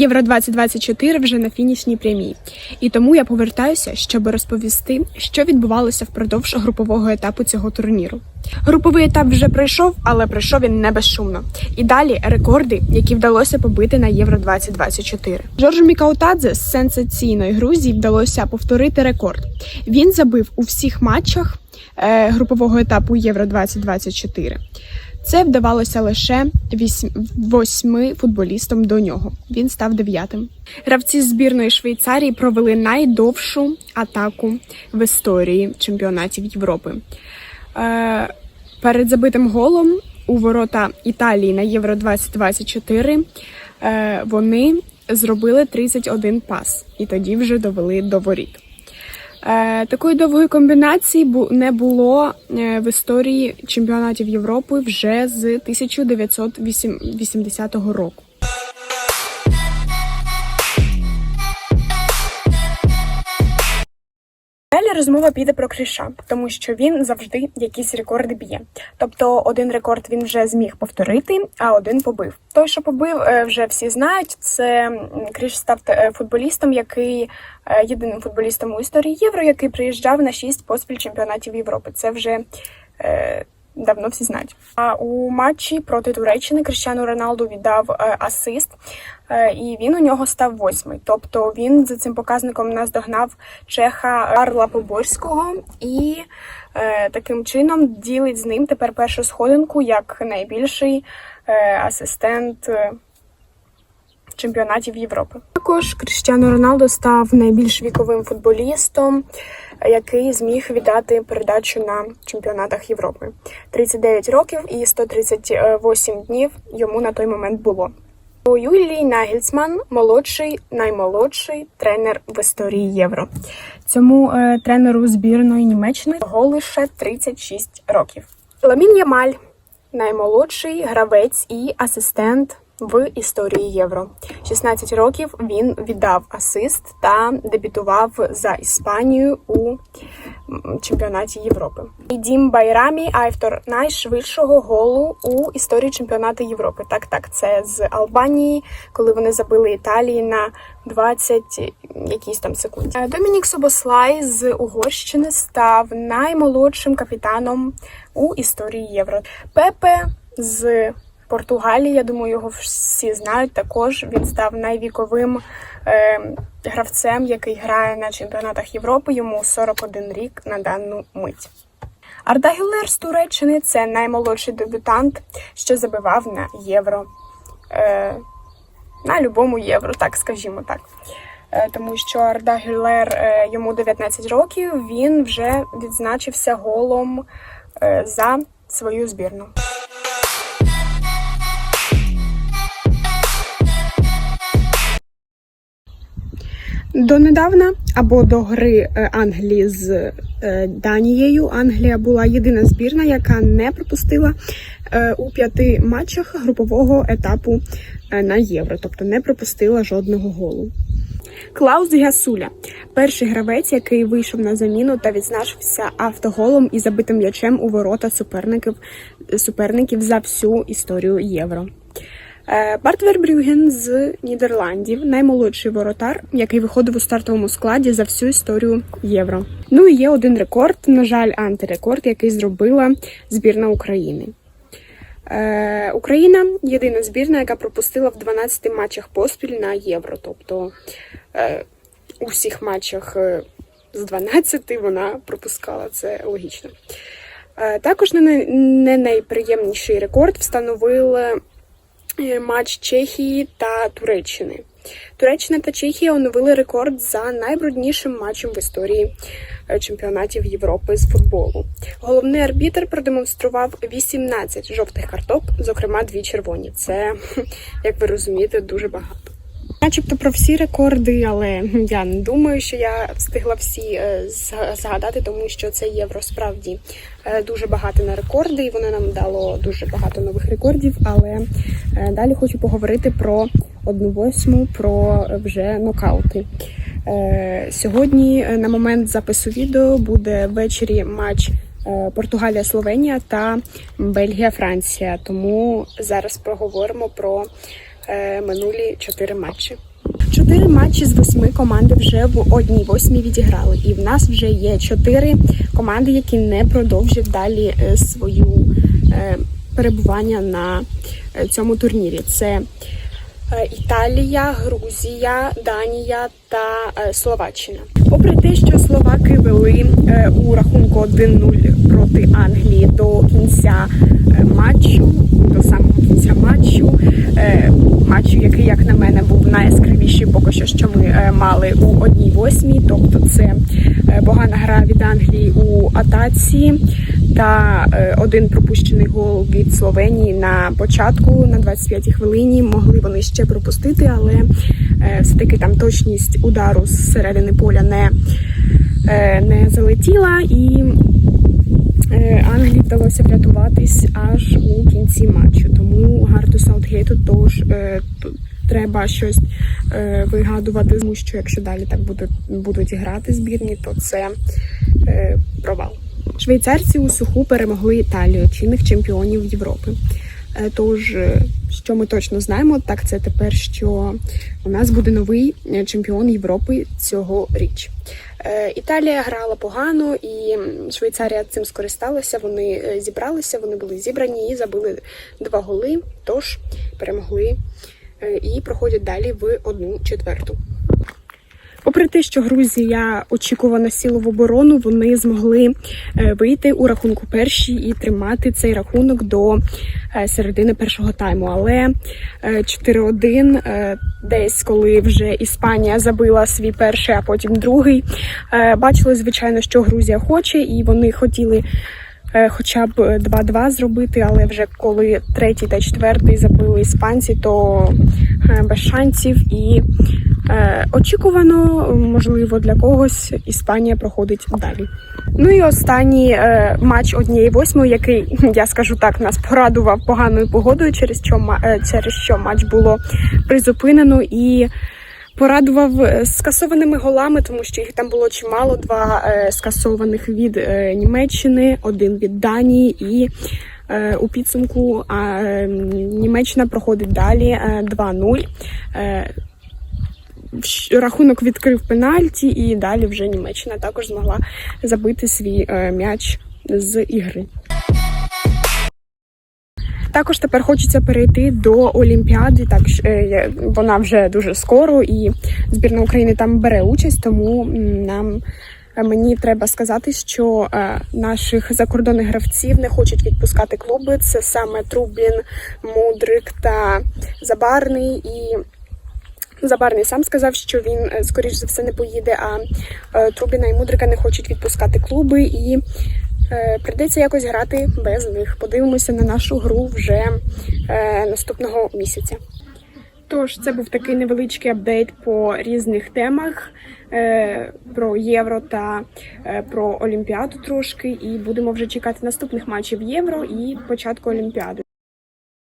Євро 2024 вже на фінішній прямій, і тому я повертаюся, щоб розповісти, що відбувалося впродовж групового етапу цього турніру. Груповий етап вже пройшов, але пройшов він не безшумно. І далі рекорди, які вдалося побити на Євро 2024. Жоржу Мікаутадзе з сенсаційної Грузії вдалося повторити рекорд. Він забив у всіх матчах е, групового етапу Євро 2024. Це вдавалося лише восьми футболістам до нього. Він став дев'ятим. Гравці збірної Швейцарії провели найдовшу атаку в історії чемпіонатів Європи. Е, перед забитим голом у ворота Італії на Євро 2024 е, вони зробили 31 пас і тоді вже довели до воріт. Е, такої довгої комбінації не було е, в історії чемпіонатів Європи вже з 1980 року. Розмова піде про Кріша, тому що він завжди якісь рекорди б'є. Тобто один рекорд він вже зміг повторити, а один побив. Той, що побив, е, вже всі знають. Це Кріш став е, футболістом, який е, єдиним футболістом у історії євро, який приїжджав на шість поспіль чемпіонатів Європи. Це вже давно всі знають. А у матчі проти Туреччини Кріщану Роналду віддав е, асист, е, і він у нього став восьмий. Тобто він за цим показником наздогнав чеха Карла Поборського і е, таким чином ділить з ним тепер першу сходинку як найбільший асистент. Чемпіонатів Європи також Кріштіану Роналдо став найбільш віковим футболістом, який зміг віддати передачу на чемпіонатах Європи. 39 років і 138 днів йому на той момент було. Юлій Нагельцман молодший, наймолодший тренер в історії Євро. Цьому е, тренеру збірної Німеччини його лише 36 років. Ламін Ямаль наймолодший гравець і асистент в історії Євро. 16 років він віддав асист та дебютував за Іспанію у чемпіонаті Європи. І Дім Байрамі автор найшвидшого голу у історії чемпіонату Європи. Так, так, це з Албанії, коли вони забили Італії на 20 якісь там секунд. Е, Домінік Собослай з Угорщини став наймолодшим капітаном у історії Євро. Пепе з Португалії, я думаю, його всі знають. Також він став найвіковим е, гравцем, який грає на чемпіонатах Європи. Йому 41 рік на дану мить. Арда Гюллер з Туреччини це наймолодший дебютант, що забивав на євро. Е, на любому євро, так скажімо так. Е, Тому що Арда Гюллер е, йому 19 років, він вже відзначився голом е, за свою збірну. Донедавна або до гри е, Англії з е, Данією Англія була єдина збірна, яка не пропустила е, у п'яти матчах групового етапу на євро, тобто не пропустила жодного голу. Клаус Гясуля перший гравець, який вийшов на заміну та відзначився автоголом і забитим м'ячем у ворота суперників суперників за всю історію євро. Е, Барт Вербрюген з Нідерландів, наймолодший воротар, який виходив у стартовому складі за всю історію євро. Ну і є один рекорд, на жаль, антирекорд, який зробила збірна України. Е, Україна єдина збірна, яка пропустила в 12 матчах поспіль на євро. Тобто е, у всіх матчах е, з 12 вона пропускала це логічно. Е, також не, найприємніший рекорд встановили матч Чехії та Туреччини. Туреччина та Чехія оновили рекорд за найбруднішим матчем в історії е, чемпіонатів Європи з футболу. Головний арбітр продемонстрував 18 жовтих карток, зокрема дві червоні. Це, як ви розумієте, дуже багато. Начебто про всі рекорди, але я не думаю, що я встигла всі е, згадати, тому що це євро справді е, дуже багато на рекорди, і воно нам дало дуже багато нових рекордів. Але е, далі хочу поговорити про одну восьму, про вже нокаути. Сьогодні, на момент запису відео, буде ввечері матч е, Португалія-Словенія та Бельгія-Франція. Тому зараз поговоримо про минулі чотири матчі. Чотири матчі з восьми команди вже в одній восьмій відіграли, і в нас вже є чотири команди, які не продовжать далі е, свою е, перебування на е, цьому турнірі. Це е, Італія, Грузія, Данія та е, Словаччина. Попри те, що словаки вели е, у рахунку 1-0 проти Англії до кінця е, матчу, до кінця матчу, е, матчу, який, як на мене, був найяскравіший поки що, що ми е, мали у одній восьмій. Тобто, це е, погана гра від Англії у атаці та один пропущений гол від Словенії на початку на 25-й хвилині. Могли вони ще пропустити, але все-таки там точність удару з середини поля не, не залетіла і. Е, Англії вдалося врятуватись аж у кінці матчу. Тому Гарту Саутгейту тож е, треба щось е, вигадувати, тому що якщо далі так будуть, будуть грати збірні, то це провал. Швейцарці у суху перемогли Італію, чинних чемпіонів Європи. Тож, що ми точно знаємо, так це тепер, що у нас буде новий е, чемпіон Європи цього річ. Е, Італія грала погано, і Швейцарія цим скористалася. Вони е, зібралися, вони були зібрані і забили два голи. Тож перемогли і проходять далі в одну четверту. Попри те, що Грузія очікувано сіла в оборону, вони змогли е, вийти у рахунку перші і тримати цей рахунок до е, середини першого тайму. Але е, 4-1 е, десь, коли вже Іспанія забила свій перший, а потім другий, бачили, звичайно, що Грузія хоче, і вони хотіли. Хоча б 2-2 зробити, але вже коли третій та четвертий забили іспанці, то без шансів і очікувано, можливо, для когось Іспанія проходить далі. Ну і останній е, матч однієї восьмої, який я скажу так, нас порадував поганою погодою, через що е, через що матч було призупинено і. Порадував е, скасованими голами, тому що їх там було чимало. Два е, скасованих від е, Німеччини, один від Данії, і е, у підсумку е, Німеччина проходить далі е, 2-0. Е, рахунок відкрив пенальті, і далі вже Німеччина також змогла забити свій е, м'яч з ігри. Також тепер хочеться перейти до Олімпіади. Так е, вона вже дуже скоро, і збірна України там бере участь, тому нам. е, Мені треба сказати, що наших закордонних гравців не хочуть відпускати клуби. Це саме Трублін, Мудрик та Забарний. І Забарний сам сказав, що він е, скоріш за все не поїде. А е, Трубіна і Мудрика не хочуть відпускати клуби, і е, прийдеться якось грати без них. Подивимося на нашу гру вже наступного місяця. Тож це був такий невеличкий апдейт по різних темах про євро та про Олімпіаду трошки. І будемо вже чекати наступних матчів євро і початку Олімпіади.